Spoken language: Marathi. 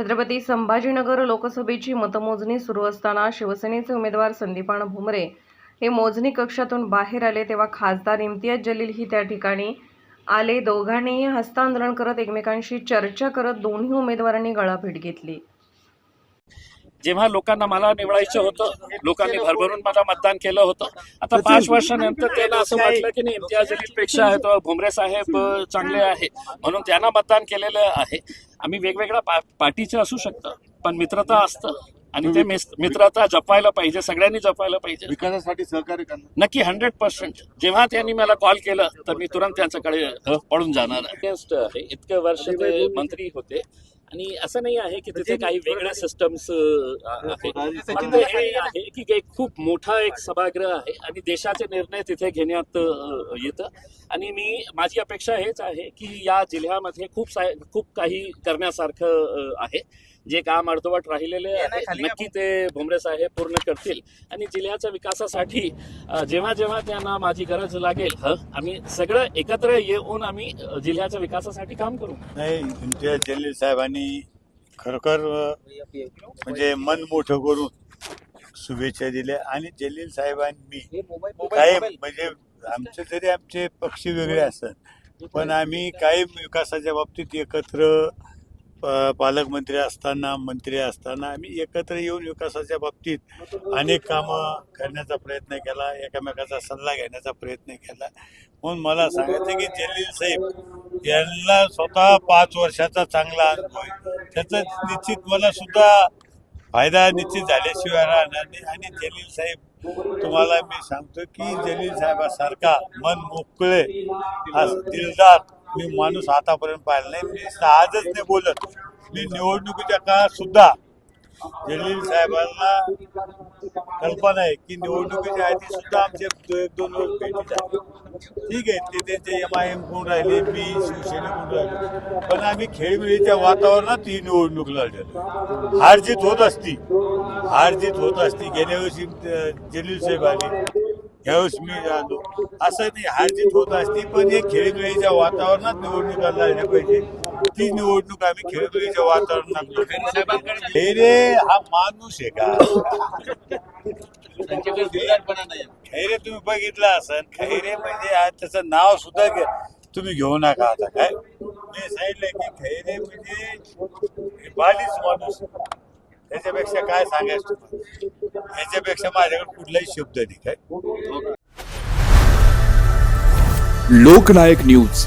छत्रपती संभाजीनगर लोकसभेची मतमोजणी सुरू असताना शिवसेनेचे उमेदवार संदीपान भुमरे हे मोजणी कक्षातून बाहेर आले तेव्हा खासदार इम्तियाज जलील ही त्या ठिकाणी आले. दोघांनीही हस्तांदोलन करत एकमेकांशी चर्चा करत दोन्ही उमेदवारांनी गळाभेट घेतली. जेव्हा लोकांना मला निवडायचं होतं लोकांनी भरभरून मला मतदान केलं होतं. आता पाच वर्षानंतर त्यांना असं वाटलं की नाही इम्तियाज जलील पेक्षा आहे तर भुमरे साहेब चांगले आहे. म्हणून त्यांना मतदान केलेलं आहे. आम्ही वेगवेगळ्या पा- पार्टीचे असू शकतं पण मित्रता असतं. आणि ते मित्रता जपायला पाहिजे सगळ्यांनी जपायला पाहिजे. विकासासाठी सहकार्य करणार. नक्की हंड्रेड पर्सेंट जेव्हा त्यांनी मला कॉल केलं तर मी तुरंत त्यांच्याकडे पळून जाणार अगेन्स्ट आहे इतके वर्ष ते मंत्री होते. आणि असं नाही आहे की तिथे काही वेगळ्या सिस्टम्स हे आहे की एक खूप मोठा एक सभागृह आहे आणि देशाचे निर्णय तिथे घेण्यात येतं. आणि मी माझी अपेक्षा हेच आहे की या जिल्ह्यामध्ये खूप खूप काही करण्यासारखं आहे. जे काम अर्धवट राहिलेले नक्की ते भुमरे साहेब पूर्ण करतील. आणि जिल्ह्याच्या विकासासाठी जेव्हा जेव्हा त्यांना माझी गरज लागेल ह, आम्ही सगळं एकत्र येऊन आम्ही जिल्ह्याच्या विकासासाठी काम करू. नाही इम्तियाज जलील साहेबांनी खरोखर म्हणजे मन मोठं करून शुभेच्छा दिल्या. आणि जलील साहेबांनी काही म्हणजे आमचे जरी आमचे पक्ष वेगळे असत पण आम्ही काही विकासाच्या बाबतीत एकत्र पालकमंत्री असताना मंत्री असताना आम्ही एकत्र येऊन विकासाच्या बाबतीत अनेक कामं करण्याचा प्रयत्न केला एकमेकाचा सल्ला घेण्याचा प्रयत्न केला. म्हणून मला सांगायचं की जलील साहेब यांना स्वतः पाच वर्षाचा चांगला अनुभव आहे. त्याचा निश्चित मला सुद्धा फायदा निश्चित झाल्याशिवाय राहणार नाही. आणि जलील साहेब तुम्हाला मी सांगतो की जलील साहेबासारखा मन मोकळे दिलदार मी माणूस आतापर्यंत पाहिला नाही. मी आजच नाही बोलत. मी निवडणुकीच्या काळात सुद्धा जलील साहेबांना कल्पना आहे की निवडणुकीच्या आधी सुद्धा आमचे एक दोन वर्ष भेटी झाली ठीक आहे ते त्यांचे एम आय एम कोण राहिले मी शिवसेना कोण राहिले. पण आम्ही खेळमेळीच्या वातावरणात ही निवडणूक लढली हारजीत होत असती. हारजीत होत असती. गेल्या वर्षी जलील साहेब आले. यावेळेस मी आलो असं नाही हारजीत होत असती पण हे खेळमेळीच्या वातावरणात निवडणुका लढल्या पाहिजे. ती निवडणूक आम्ही खेळमेळीच्या वातावरणात लढलो. हे हा माणूस आहे का? खैरे तुम्ही बघितलं असन खैरे म्हणजे आज त्याचं नाव सुद्धा तुम्ही घेऊ नका आता काय? मी सांगितलंय की खैरे म्हणजे बालीच माणूस त्याच्यापेक्षा काय सांगायचं तुम्हाला? याच्यापेक्षा माझ्याकडे कुठलाही शब्द नाही काय? लोकनायक न्यूज.